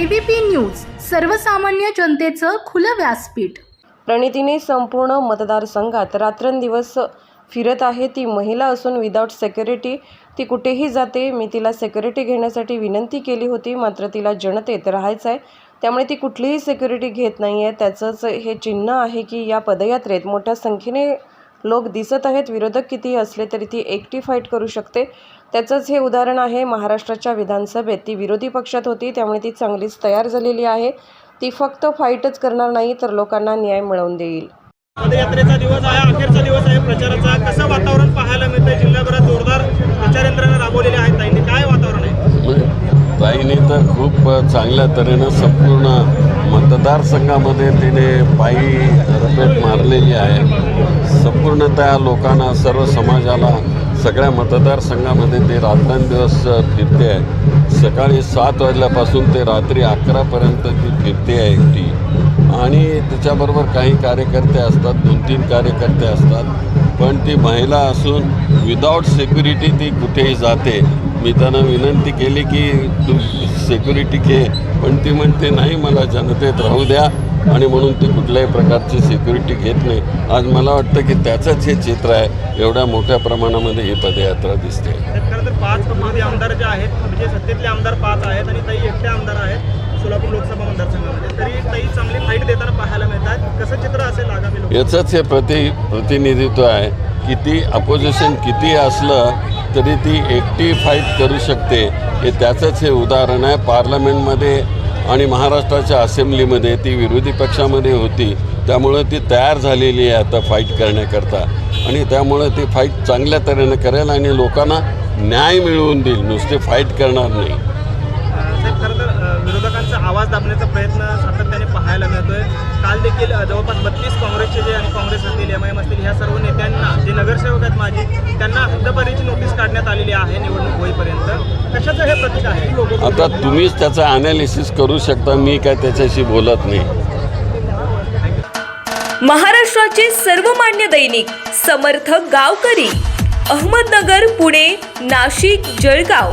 ABP news सर्वसामान्य जनतेचं खुलं व्यासपीठ. प्रणितीने संपूर्ण मतदारसंघात रात्रंदिवस फिरत आहे. ती महिला असून विदाऊट सेक्युरिटी ती कुठेही जाते. मी तिला सेक्युरिटी घेण्यासाठी विनंती केली होती मात्र तिला जनतेत राहायचं आहे त्यामुळे ती कुठलीही सेक्युरिटी घेत नाही आहे त्याचंच हे चिन्ह आहे की या पदयात्रेत मोठ्या संख्येने लोक दिसत आहेत. विरोधक कितीही असले तरी ती एकटी फाईट करू शकते. त्याचंच हे उदाहरण आहे महाराष्ट्राच्या विधानसभेत. ती विरोधी पक्षात होती त्यामुळे ती चांगलीच तयार झालेली आहे. ती फक्त फाईटच करणार नाही तर लोकांना न्याय मिळवून देईल. पदयात्रेचा दिवस आहे अखेरचा दिवस आहे प्रचाराचा. कसं वातावरण पाहायला मिळतंय? जिल्ह्याभरात जोरदार प्रचार यंत्रणा राबवलेल्या आहेत ताईंनी. काय वातावरण आहे? ताईने तर खूप चांगल्या तऱ्हेनं संपूर्ण मतदारसंघामध्ये तिने पायी रपेट मारलेली आहे. संपूर्णतः लोकांना सर्व समाजाला सगळ्या मतदारसंघामध्ये ते रात्रंदिवस फिरते आहे. सकाळी सात वाजल्यापासून ते रात्री अकरापर्यंत ती फिरते आहे एकटी. आणि त्याच्याबरोबर काही कार्यकर्ते असतात दोन तीन कार्यकर्ते असतात. पण ती महिला असून विदाऊट सिक्युरिटी ती कुठेही जाते. मी त्यांना विनंती केली की तू सेक्युरिटी घे पण ती म्हणते नाही मला जनतेत राहू द्या आणि म्हणून ती कुठल्याही प्रकारची सेक्युरिटी घेत नाही. आज मला वाटतं की त्याचंच हे चित्र आहे. एवढ्या मोठ्या प्रमाणामध्ये ही पदयात्रा दिसते. पाच आमदार जे आहेत म्हणजे सत्तेतले आमदार पाच आहेत आणि ताई एकटे आमदार आहेत सोलापूर लोकसभा मतदारसंघामध्ये. तरी ताई चांगली फाईट देताना पाहायला मिळतात. कसं चित्र असेल आगामी याचंच हे प्रति प्रतिनिधित्व आहे. की ती अपोजिशन किती असलं तरी ती एकटी फाईट करू शकते. हे त्याचंच हे उदाहरण आहे. पार्लमेंटमध्ये आणि महाराष्ट्राच्या असेंब्लीमध्ये ती विरोधी पक्षामध्ये होती. त्यामुळं ती तयार झालेली आहे आता फाईट करण्याकरता. आणि त्यामुळं ती फाईट चांगल्या तऱ्हेनं करेल आणि लोकांना न्याय मिळवून देईल. नुसते फाईट करणार नाही. विरोधकांचा आवाज दाबण्याचा प्रयत्न सातत्याने पाहायला मिळतोय. काल देखील जवळपास बत्तीस काँग्रेसचे जे आणि काँग्रेस असतील एम आय एम असतील ह्या सर्व नेत्यांना जे नगरसेवक आहेत माझी त्यांना हद्दपारीची नोटीस काढण्यात आलेली आहे निवडणूक होईपर्यंत. कशाचं हे प्रतीक आहे? आता तुम्हीच त्याचं ॲनालिसिस करू शकता मी काय त्याच्याशी बोलत नाही. महाराष्ट्राचे सर्वमान्य दैनिक समर्थ गावकरी अहमदनगर पुणे नाशिक जळगाव.